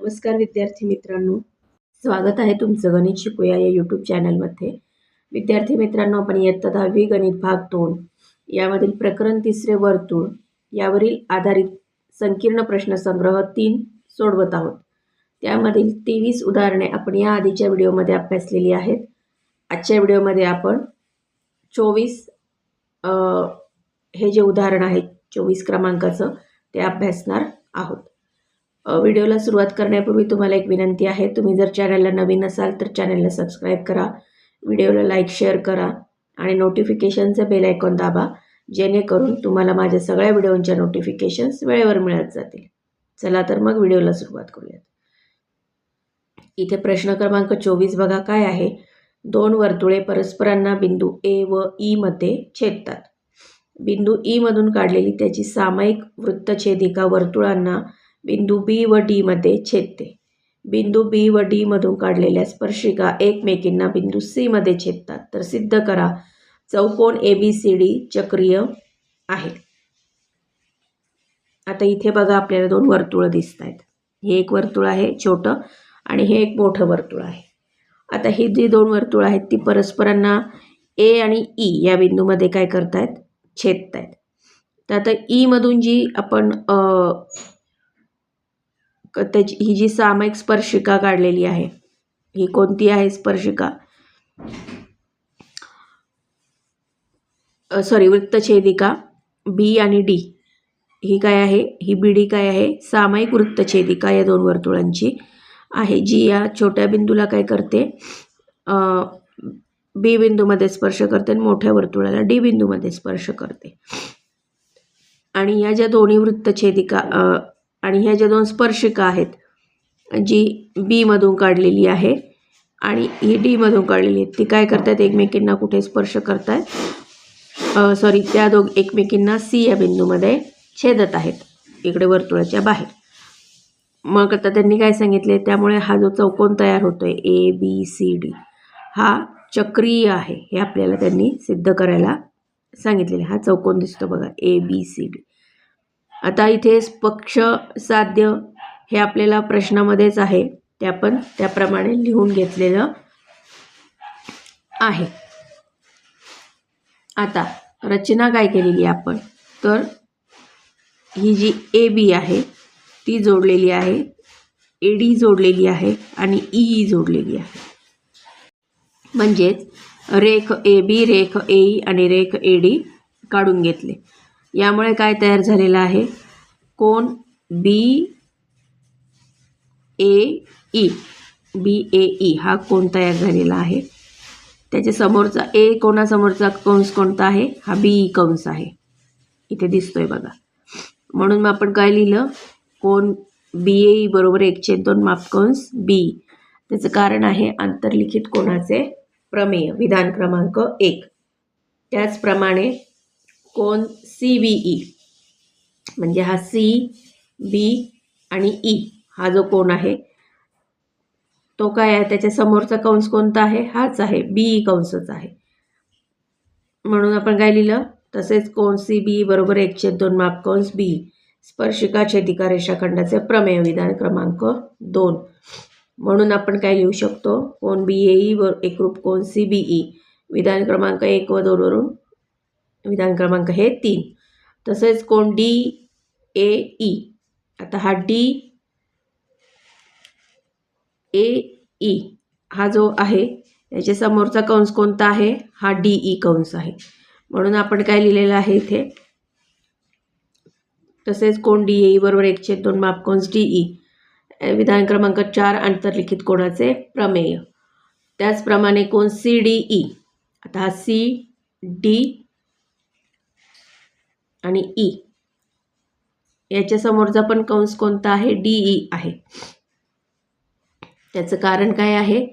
नमस्कार विद्यार्थी मित्रांनो. स्वागत आहे तुमचं गणित शिकूया या यूट्यूब चॅनलमध्ये विद्यार्थी मित्रांनो आपण इयत्ता दहावी गणित भाग दोन यामधील प्रकरण तिसरे वर्तुळ यावरील आधारित संकीर्ण प्रश्नसंग्रह तीन सोडवत आहोत. त्यामधील तेवीस उदाहरणे आपण या आधीच्या व्हिडिओमध्ये अभ्यासलेली आहेत. आजच्या व्हिडिओमध्ये आपण चोवीस हे जे उदाहरण आहे चोवीस क्रमांकाचं ते अभ्यासणार आहोत. व्हिडिओला सुरुवात करण्यापूर्वी तुम्हाला एक विनंती आहे. तुम्ही जर चॅनलला नवीन असाल तर चॅनलला सबस्क्राईब करा. व्हिडिओला लाईक शेअर करा आणि नोटिफिकेशनचं बेल आयकॉन दाबा जेणेकरून तुम्हाला माझ्या सगळ्या व्हिडिओंच्या नोटिफिकेशन्स वेळेवर मिळत जातील. चला तर मग व्हिडिओला सुरुवात करूयात. इथे प्रश्न क्रमांक चोवीस बघा काय आहे? दोन वर्तुळे परस्परांना बिंदू ए व ई मध्ये छेदतात. बिंदू ई मधून काढलेली त्याची सामायिक वृत्तछेदिका वर्तुळांना बिंदू बी व डीमध्ये छेदते. बिंदू बी व डीमधून काढलेल्या स्पर्शिका एकमेकींना बिंदू सीमध्ये छेदतात. तर सिद्ध करा चौकोन ए बी सी डी चक्रीय आहे. आता इथे बघा आपल्याला दोन वर्तुळं दिसत आहेत हे एक वर्तुळ आहे छोटं आणि हे एक मोठं वर्तुळ आहे. आता ही जी दोन वर्तुळ आहेत ती परस्परांना ए आणि ई या बिंदूमध्ये काय करतायत? छेदतायत. तर आता ईमधून जी आपण त्याची ही जी सामायिक स्पर्शिका काढलेली आहे ही कोणती आहे स्पर्शिका? सॉरी वृत्तछेदिका बी आणि डी. ही काय आहे? ही बी डी काय आहे? सामायिक वृत्तछेदिका या दोन वर्तुळांची आहे जी या छोट्या बिंदूला काय करते? बी बिंदूमध्ये स्पर्श करते आणि मोठ्या वर्तुळाला डी बिंदूमध्ये स्पर्श करते. आणि या ज्या दोन्ही वृत्तछेदिका आणि ह्या ज्या दोन स्पर्शिका आहेत जी बीमधून काढलेली आहे आणि ही डीमधून काढलेली आहे ती काय करतात एकमेकींना कुठे स्पर्श करतायत? सॉरी त्या दोघ एकमेकींना सी या बिंदूमध्ये छेदत आहेत इकडे वर्तुळाच्या बाहेर. मग आता त्यांनी काय सांगितले? त्यामुळे हा जो चौकोन तयार होतो आहे ए बी सी डी हा चक्रीय आहे हे आपल्याला त्यांनी सिद्ध करायला सांगितलेले. हा चौकोन दिसतो बघा ए बी सी डी आता इथे पक्ष साध्य हे आपल्याला प्रश्नामध्येच आहे. ते आपण त्याप्रमाणे लिहून घेतलेलं आहे. आता रचना काय केलेली आहे आपण? तर ही जी ए बी आहे ती जोडलेली आहे. ए डी जोडलेली आहे आणि ई जोडलेली आहे. म्हणजेच रेख ए बी रेख ए ई e आणि रेख ए डी काढून घेतले. यामुळे काय तयार झालेलं आहे? कोण बी ए ई. बी ए ई. हा कोण तयार झालेला आहे. त्याच्या समोरचा ए कोणासमोरचा कंस कोणता आहे? हा बी ई कंस आहे. इथे दिसतोय बघा. म्हणून मग आपण काय लिहिलं? कोण बी ए ई बरोबर एकशे दोन मापकंस बी. त्याचं कारण आहे आंतरलिखित कोणाचे प्रमेय विधान क्रमांक एक. त्याचप्रमाणे कोण सी बी ई. म्हणजे हा सी बी आणि ई हा जो कोण आहे तो काय आहे? त्याच्या समोरचा कंस कोणता आहे? हाच आहे. बी ई कंसच आहे. म्हणून आपण काय लिहिलं? तसेच कोण सी बी बरोबर एकशे दोन माप कंस बी स्पर्शिका छेदिका रेषाखंडाचे प्रमेय विधान क्रमांक दोन. म्हणून आपण काय लिहू शकतो? कोण बी ए ई व एकरूप कोण सी बी ई. विधान क्रमांक एक व दोनवरून विधान क्रमांक हे तीन. तसेच कोण? D A E. आता हा डी ए ई हा जो आहे याच्या समोरचा कंस कोणता आहे? हा डी ई कंस आहे. म्हणून आपण काय लिहिलेलं आहे इथे? तसेच कोण? डी ए बरोबर एकशे दोन माप कंस डी ई. विधान क्रमांक चार आंतरलिखित कोणाचे? प्रमेय. त्याचप्रमाणे कोण? C D E. आता हा सी डी आणि e. ई याच्या समोरचा पण कंस कोणता आहे? डी ई e आहे. त्याचं कारण काय आहे?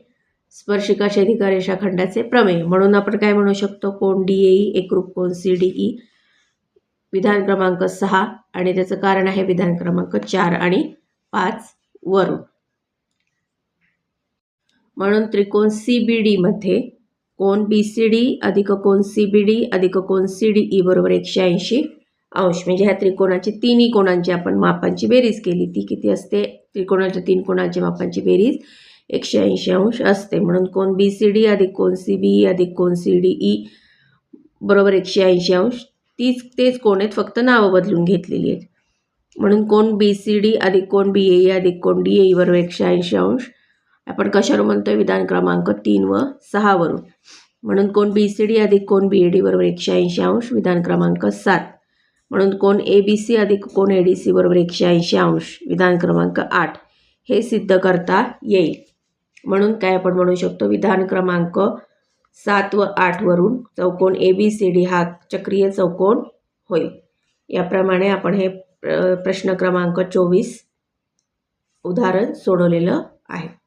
स्पर्शिका छेदिका रेषाखंडाचे प्रमेय. म्हणून आपण काय म्हणू शकतो? कोण डी ए ई एकरूप कोण सी डी ई विधान क्रमांक सहा आणि त्याचं कारण आहे विधान क्रमांक चार आणि पाच वरून. म्हणून त्रिकोण सी बी डीमध्ये कोण बी सी डी अधिक कोण सी बी डी अधिक कोण सी डी ई बरोबर एकशे ऐंशी. अंश म्हणजे ह्या त्रिकोणाची तिन्ही कोणांची आपण मापांची बेरीज केली ती किती असते? त्रिकोणाच्या तीन कोणाची मापांची बेरीज? एकशे ऐंशी अंश असते. म्हणून कोण बी सी डी अधिक कोण सी बी ई अधिक कोण सी डी ई बरोबर एकशे ऐंशी अंश. तीच तेच कोण आहेत? फक्त नावं बदलून घेतलेली आहेत. म्हणून कोण बी सी डी अधिक कोण बी ए अधिक कोण डी ए बरोबर एकशे ऐंशी अंश. आपण कशावरून आहे विधान क्रमांक तीन व सहावरून. म्हणून कोण बी सी डी अधिक कोण बी ए डी बरोबर एकशे ऐंशी अंश? विधान क्रमांक सात. म्हणून कोण ए बी सी अधिक कोण ए डी सी बरोबर एकशे ऐंशी अंश? विधान क्रमांक आठ. हे सिद्ध करता येईल. म्हणून काय आपण म्हणू शकतो? विधान क्रमांक सात व आठवरून चौकोन ए बी सी डी हा चक्रीय चौकोन होईल. याप्रमाणे आपण हे प्र प्रश्न क्रमांक चोवीस उदाहरण सोडवलेलं आहे.